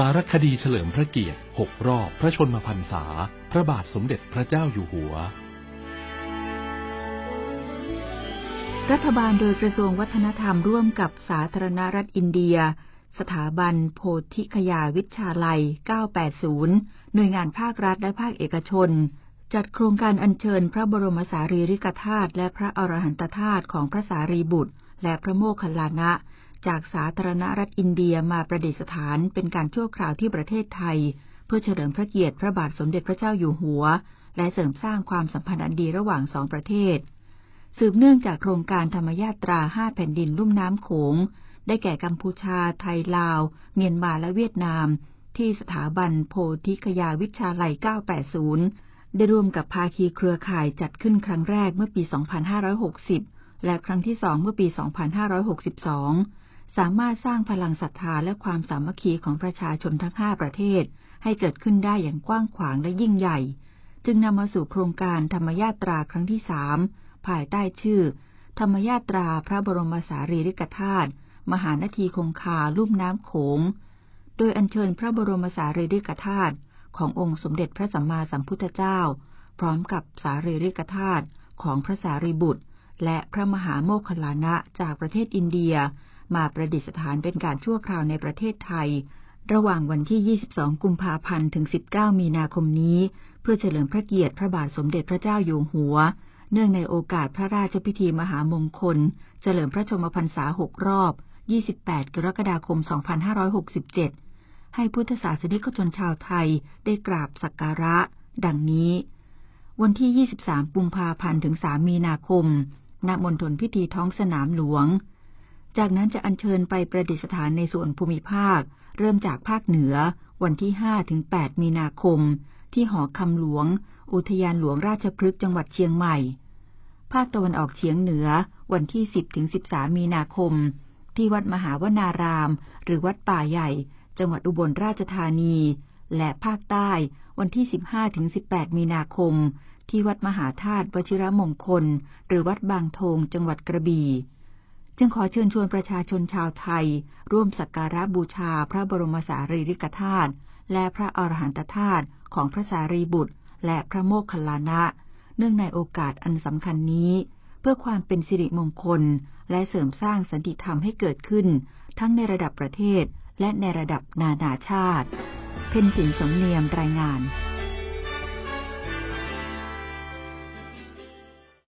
สารคดีเฉลิมพระเกียรติ6รอบพระชนมพรรษา พระบาทสมเด็จพระเจ้าอยู่หัว รัฐบาลโดยกระทรวงวัฒนธรรมร่วมกับสาธารณรัฐอินเดีย สถาบันโพธิคยาวิชาลัย 980 หน่วยงานภาครัฐและภาคเอกชน จัดโครงการอัญเชิญพระบรมสารีริกธาตุและพระอรหันตธาตุของพระสารีบุตร และพระโมคคัลลานะ จากสาธารณรัฐอินเดียมาประดิษฐานเป็นการชั่วคราวที่ประเทศไทย เพื่อเฉลิมพระเกียรติพระบาทสมเด็จพระเจ้าอยู่หัว และเสริมสร้างความสัมพันธ์อันดีระหว่างสองประเทศ สืบเนื่องจากโครงการธรรมยาตราห้าแผ่นดินลุ่มน้ำโขง ได้แก่กัมพูชา ไทยลาว เมียนมาและเวียดนาม ที่สถาบันโพธิคยาวิชาลัย 980 ได้ร่วมกับภาคีเครือข่ายจัดขึ้นครั้งแรกเมื่อปี 2560 และครั้งที่สองเมื่อปี 2562 สามารถสร้างพลังศรัทธาและความสามัคคีของประชาชนทั้ง5ประเทศ ให้เกิดขึ้นได้อย่างกว้างขวางและยิ่งใหญ่ จึงนำมาสู่โครงการธรรมยาตราครั้งที่สามภายใต้ชื่อ ธรรมยาตราพระบรมสารีริกธาตุมหานาทีคงคาลุ่มน้ำโขง โดยอัญเชิญพระบรมสารีริกธาตุขององค์สมเด็จพระสัมมาสัมพุทธเจ้า พร้อมกับสารีริกธาตุของพระสารีบุตร และพระมหาโมคคลานะจากประเทศอินเดีย มาประดิษฐานเป็นการชั่วคราวในประเทศไทย ระหว่างวันที่ 22 กุมภาพันธ์ถึง 19 มีนาคมนี้ เพื่อเฉลิมพระเกียรติพระบาทสมเด็จพระเจ้าอยู่หัว เนื่องในโอกาสพระราชพิธีมหามงคล เฉลิมพระชนมพรรษา 6 รอบ 28 กรกฎาคม 2567 ให้พุทธศาสนิกชนชาวไทยได้กราบสักการะ ดังนี้ วันที่ 23 กุมภาพันธ์ถึง 3 มีนาคมณมณฑลพิธีท้องสนามหลวง จากนั้นจะอัญเชิญไปประดิษฐานในส่วนภูมิภาค เริ่มจากภาคเหนือ วันที่ 5 ถึง 8 มีนาคม ที่หอคำหลวง อุทยานหลวงราชพฤกษ์จังหวัดเชียงใหม่ ภาคตะวันออกเฉียงเหนือ วันที่ 10 ถึง 13 มีนาคม ที่วัดมหาวนาราม หรือวัดป่าใหญ่ จังหวัดอุบลราชธานี และภาคใต้ วันที่ 15 ถึง 18 มีนาคม ที่วัดมหาธาตุวชิรมงคล หรือวัดบางโทงจังหวัดกระบี่ จึงขอเชิญชวนประชาชนชาวไทย ร่วมสักการะบูชาพระบรมสารีริกธาตุและพระอรหันตธาตุของพระสารีบุตร และพระโมคคัลลานะ เนื่องในโอกาสอันสำคัญนี้ เพื่อความเป็นสิริมงคล และเสริมสร้างสันติธรรมให้เกิดขึ้น ทั้งในระดับประเทศและในระดับนานาชาติ เพ็ญสินสมเนียมรายงาน